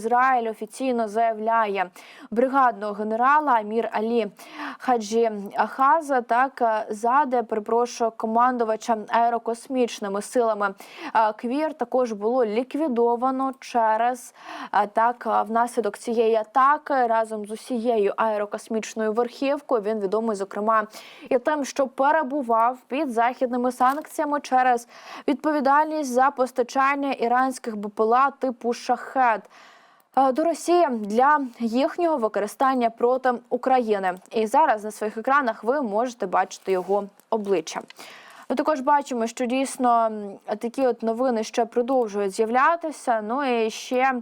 Ізраїль офіційно заявляє бригадного генерала Амір Алі Хаджі Ахаза, так е, заде, перепрошую, командувача аерокосмічними силами е, Квір також було ліквідовано через е, так внаслідок цієї атаки разом з усією аерокосмічною верхівкою. Він відомий, зокрема, і тим, що перебував під західними санкціями через відповідальність за постачання іранських БПЛА типу шахет. Е, До Росії для їхнього використання проти України, і зараз на своїх екранах ви можете бачити його обличчя. Ми також бачимо, що дійсно такі от новини ще продовжують з'являтися. Ну і ще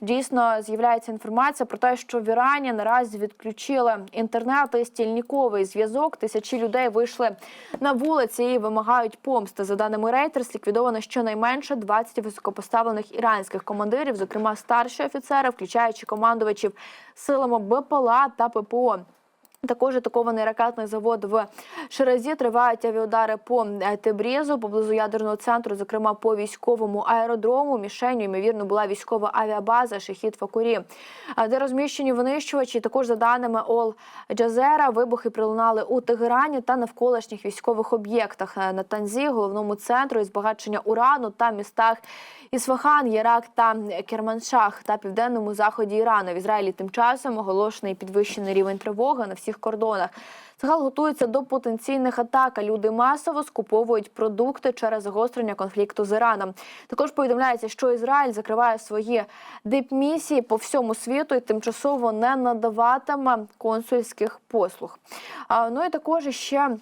дійсно з'являється інформація про те, що в Ірані наразі відключили інтернет і стільниковий зв'язок. Тисячі людей вийшли на вулиці і вимагають помсти. За даними Reuters, ліквідовано щонайменше 20 високопоставлених іранських командирів, зокрема старші офіцери, включаючи командувачів силами БПЛА та ППО. Також атакований ракетний завод в Шеразі тривають авіаудари по е, Тебрізу, поблизу ядерного центру, зокрема по військовому аеродрому. Мішенью ймовірно була військова авіабаза Шехід Факурі, е, де розміщені винищувачі. Також за даними Ол Джазера, вибухи пролунали у Тегерані та навколишніх військових об'єктах е, на Танзі, головному центру із збагачення урану та містах Ісфахан, Єрак та Керманшах та південному заході Ірану. В Ізраїлі тим часом оголошений підвищений рівень тривоги на всіх кордонах. Цигал готується до потенційних атак. Люди масово скуповують продукти через загострення конфлікту з Іраном. Також повідомляється, що Ізраїль закриває свої дипмісії по всьому світу і тимчасово не надаватиме консульських послуг. Ну і також ще.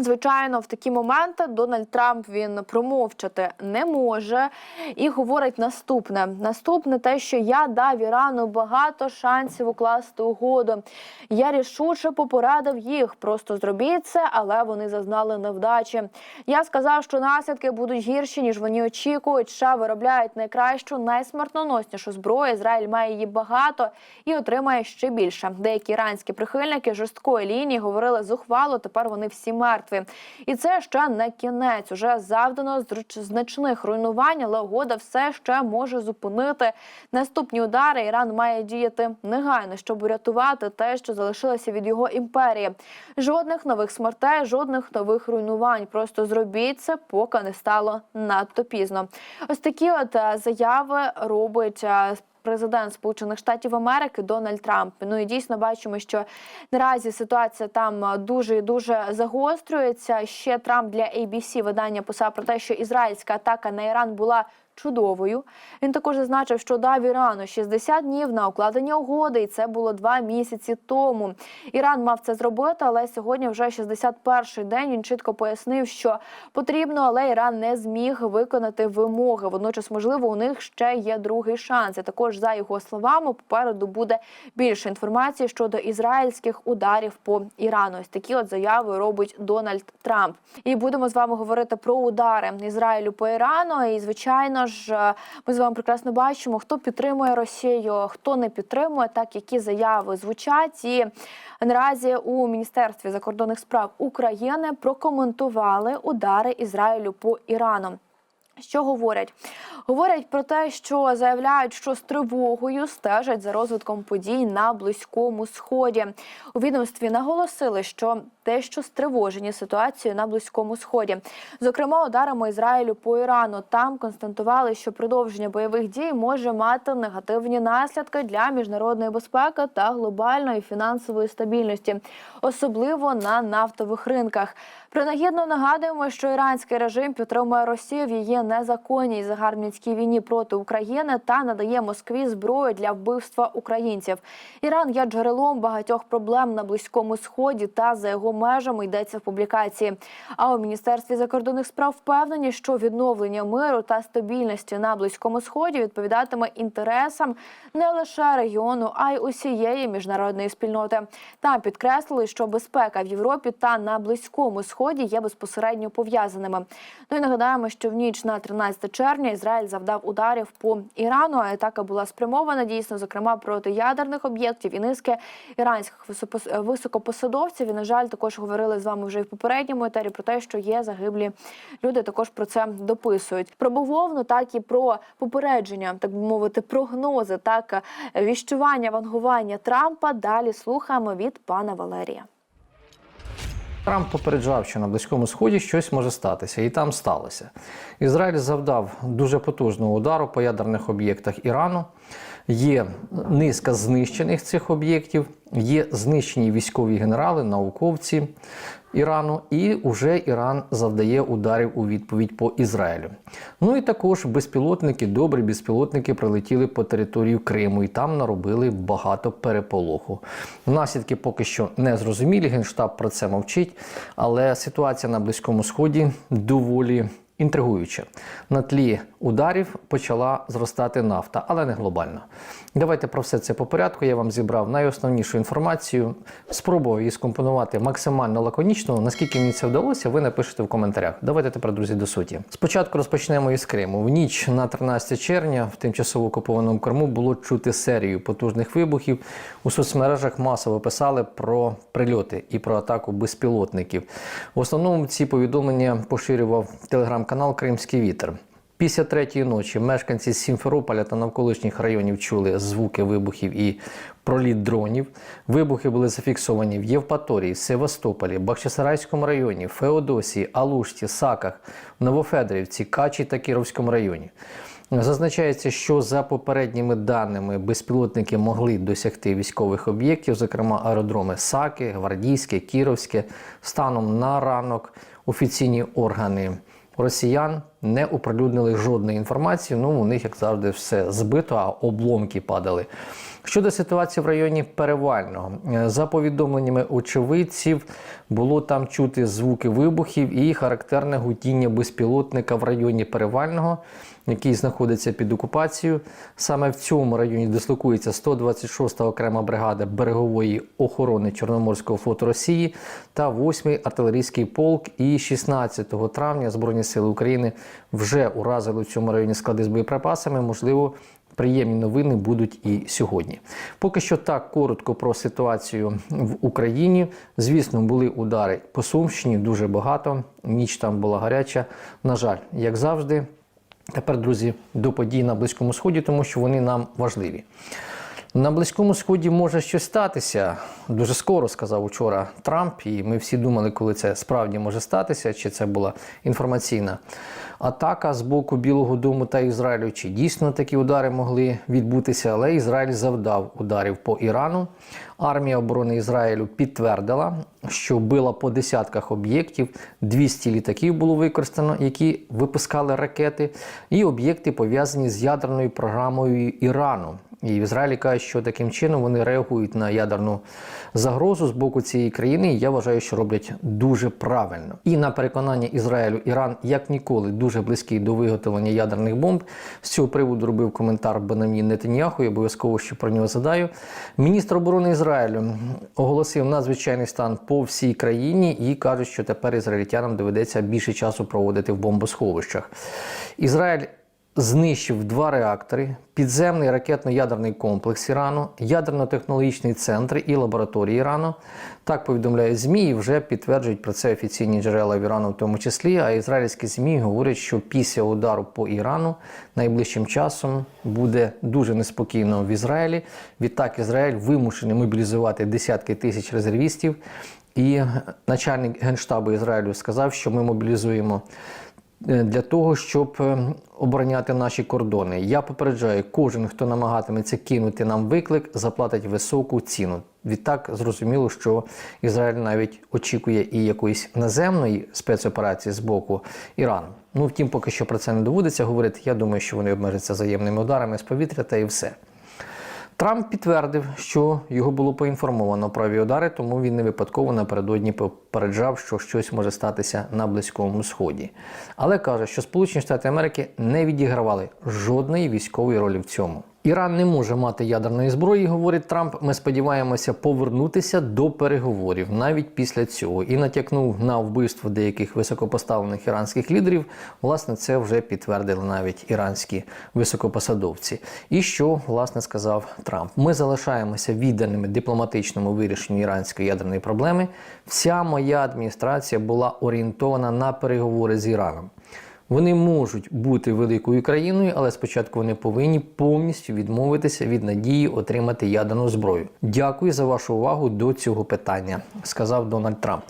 Звичайно, в такі моменти Дональд Трамп він промовчати не може і говорить наступне: наступне те, що я дав Ірану багато шансів укласти угоду. Я рішуче попередив їх. Просто зробіть це, але вони зазнали невдачі. Я сказав, що наслідки будуть гірші ніж вони очікують. США виробляють найкращу, найсмертоноснішу зброю. Ізраїль має її багато і отримає ще більше. Деякі іранські прихильники жорсткої лінії говорили зухвало. Тепер вони всі мертві. І це ще не кінець. Уже завдано значних руйнувань, але угода все ще може зупинити наступні удари. Іран має діяти негайно, щоб урятувати те, що залишилося від його імперії. Жодних нових смертей, жодних нових руйнувань. Просто зробіть це, поки не стало надто пізно. Ось такі от е, заяви робить. Президент Сполучених Штатів Америки Дональд Трамп. Ну і дійсно бачимо, що наразі ситуація там е, дуже і дуже загострюється. Ще Трамп для ABC видання писав про те, що ізраїльська атака на Іран була. Чудовою він також зазначив, що дав Ірану 60 днів на укладення угоди, і це було два місяці тому. Іран мав це зробити, але сьогодні вже 61-й день. Він чітко пояснив, що потрібно, але Іран не зміг виконати вимоги. Водночас, можливо, у них ще є другий шанс. І також за його словами, попереду буде більше інформації щодо ізраїльських ударів по Ірану. Ось такі от заяви робить Дональд Трамп. І будемо з вами говорити про удари Ізраїлю по Ірану. І звичайно ж, е, ми з вами прекрасно бачимо, хто підтримує Росію, хто не підтримує, так які заяви звучать. І наразі у міністерстві закордонних справ України прокоментували удари Ізраїлю по Ірану. Що говорять? Говорять про те, що заявляють, що з тривогою стежать за розвитком подій на близькому сході. У відомстві наголосили, що дещо стривожені ситуацією на близькому сході, зокрема ударами Ізраїлю по Ірану. Там констатували, що продовження бойових дій може мати негативні наслідки для міжнародної безпеки та глобальної фінансової стабільності, особливо на нафтових ринках. Принагідно нагадуємо, що іранський режим підтримує Росію в її незаконній загарбницькій війні проти України та надає Москві зброю для вбивства українців. Іран є джерелом багатьох проблем на близькому сході та за його межами йдеться в публікації. А у міністерстві закордонних справ впевнені, що відновлення миру та стабільності на близькому сході відповідатиме інтересам не лише регіону, а й усієї міжнародної спільноти. Там підкреслили, що безпека в Європі та на близькому сході є безпосередньо пов'язаними. Ну і нагадаємо, що в ніч на на 13 червня Ізраїль завдав ударів по Ірану. Атака була спрямована дійсно, зокрема проти ядерних об'єктів і низки іранських високопосадовців. І на жаль, також говорили з вами вже і в попередньому етері про те, що є загиблі люди. Також про це дописують. Про бавовну, так і про попередження, так би мовити, прогнози, так віщування, вангування Трампа. Далі слухаємо від пана Валерія. Трамп попереджав, що на Близькому Сході щось може статися, і там сталося. Ізраїль завдав дуже потужного удару по ядерних об'єктах Ірану. Є низка знищених цих об'єктів, є знищені військові генерали, науковці Ірану, і вже Іран завдає ударів у відповідь по Ізраїлю. Ну і також безпілотники, добрі безпілотники прилетіли по територію Криму і там наробили багато переполоху. Наслідки поки що не зрозумілі. Генштаб про це мовчить, але ситуація на Близькому Сході доволі. Інтригуюче. На тлі ударів почала зростати нафта, але не глобально. Давайте про все це по порядку. Я вам зібрав найосновнішу інформацію. Спробував її скомпонувати максимально лаконічно. Наскільки мені це вдалося, ви напишете в коментарях. Давайте тепер, друзі, до суті. Спочатку розпочнемо із Криму. В ніч на 13 червня в тимчасово окупованому Криму було чути серію потужних вибухів. У соцмережах масово писали про прильоти і про атаку безпілотників. В основному ці повідомлення поширював телеграм-канал Кримський вітер. Після третьої ночі мешканці Сімферополя та навколишніх районів чули звуки вибухів і проліт дронів. Вибухи були зафіксовані в Євпаторії, Севастополі, Бахчисарайському районі, Феодосії, Алушті, Саках, Новофедорівці, Качі та Кіровському районі. Зазначається, що за попередніми даними безпілотники могли досягти військових об'єктів, зокрема аеродроми Саки, Гвардійське, Кіровське. Станом на ранок офіційні органи росіян не оприлюднили жодної інформації. Ну, у них, як завжди, все збито, а обломки падали. Щодо ситуації в районі Перевального, Е, за повідомленнями очевидців, було там чути звуки вибухів і характерне гудіння безпілотника в районі Перевального, який знаходиться під окупацією. Саме в цьому районі дислокується 126-та окрема бригада берегової охорони Чорноморського флоту Росії та 8-й артилерійський полк. І 16 травня Збройні Сили України вже уразили в цьому районі склади з боєприпасами. Можливо, приємні новини будуть і сьогодні. Поки що так коротко про ситуацію в Україні. Звісно, були удари по Сумщині дуже багато. Ніч там була гаряча. На жаль, як завжди. Тепер, друзі, до подій на Близькому Сході, тому що вони нам важливі. На Близькому Сході може щось статися. Дуже скоро сказав учора Трамп, і ми всі думали, коли це справді може статися, чи це була інформаційна атака з боку Білого Дому та Ізраїлю. Чи дійсно такі удари могли відбутися, але Ізраїль завдав ударів по Ірану. Армія оборони Ізраїлю підтвердила, що била по десятках об'єктів, 200 літаків було використано, які випускали ракети, і об'єкти пов'язані з ядерною програмою Ірану. І в Ізраїлі кажуть, що таким чином вони реагують на ядерну загрозу з боку цієї країни. І я вважаю, що роблять дуже правильно. І на переконання Ізраїлю, Іран як ніколи дуже близький до виготовлення ядерних бомб. З цього приводу робив коментар Бенамін Нетаньяху. Я обов'язково ще про нього задаю. Міністр оборони Ізраїлю оголосив надзвичайний стан по всій країні і кажуть, що тепер ізраїльтянам доведеться більше часу проводити в бомбосховищах. Ізраїль знищив два реактори, підземний ракетно-ядерний комплекс Ірану, ядерно-технологічний центр і лабораторії Ірану. Так повідомляють ЗМІ і вже підтверджують про це офіційні джерела в Ірану, в тому числі. А ізраїльські ЗМІ говорять, що після удару по Ірану найближчим часом буде дуже неспокійно в Ізраїлі. Відтак Ізраїль вимушений мобілізувати десятки тисяч резервістів. І начальник генштабу Ізраїлю сказав, що ми мобілізуємо е, для того, щоб е, обороняти наші кордони. Я попереджаю, кожен, хто намагатиметься кинути нам виклик, заплатить високу ціну. Відтак зрозуміло, що Ізраїль навіть очікує і якоїсь наземної спецоперації з боку Ірану. Ну втім, поки що про це не доводиться говорити. Я думаю, що вони обмежаться взаємними ударами з повітря та і все. Трамп підтвердив, що його було поінформовано про авіаудари, тому він не випадково напередодні попереджав, що щось може статися на Близькому Сході. Але каже, що Сполучені Штати Америки не відігравали жодної військової ролі в цьому. Іран не може мати ядерної зброї, говорить Трамп. Ми сподіваємося повернутися до переговорів навіть після цього. І натякнув на вбивство деяких високопоставлених іранських лідерів. Власне, це вже підтвердили навіть іранські високопосадовці. І що власне сказав Трамп? Ми залишаємося відданими дипломатичному вирішенню іранської ядерної проблеми. Вся моя адміністрація була орієнтована на переговори з Іраном. Вони можуть бути великою країною, але спочатку вони повинні повністю відмовитися від надії отримати ядерну зброю. Дякую за вашу увагу до цього питання, сказав Дональд Трамп.